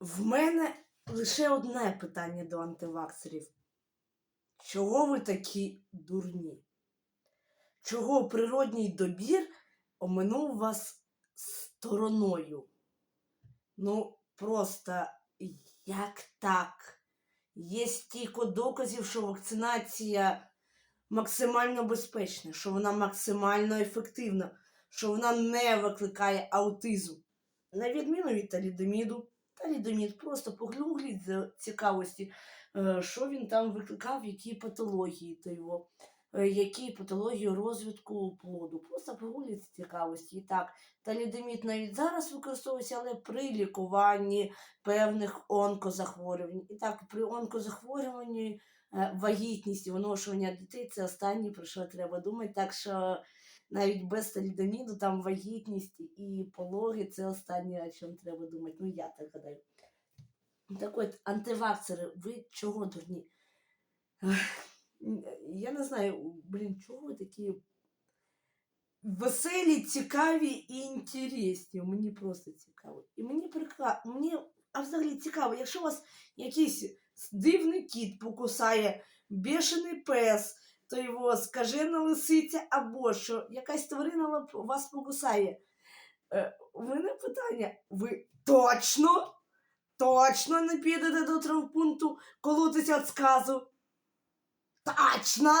В мене лише одне питання до антиваксерів. Чого ви такі дурні? Чого природній добір оминув вас стороною? Ну, просто як так? Є стільки доказів, що вакцинація максимально безпечна, що вона максимально ефективна, що вона не викликає аутизм. На відміну від талідоміду. Талідомід просто погугліть за цікавості, е, що він там викликав, які патології та його, е, які патології розвитку плоду. Просто погугліть з цікавості. І так, талідомід навіть зараз використовується, але при лікуванні певних онкозахворювань. І так, при онкозахворюванні е, вагітність і виношування дітей це останнє, про що треба думати. Так що навіть без талідоміду там вагітність і пологи це останнє, о чому треба думати. Ну, я так гадаю. Так от, антиваксери, ви чого дурні? Я не знаю, блін, чого ви такі веселі, цікаві і інтересні. Мені просто цікаво. І мені прикла... мені а взагалі цікаво, якщо у вас якийсь дивний кіт покусає, бешений пес, то його скажена лисиця, або що якась тварина вас покусає. Е, у мене питання: ви точно, точно не підете до травмпункту колотися від сказу? Точно!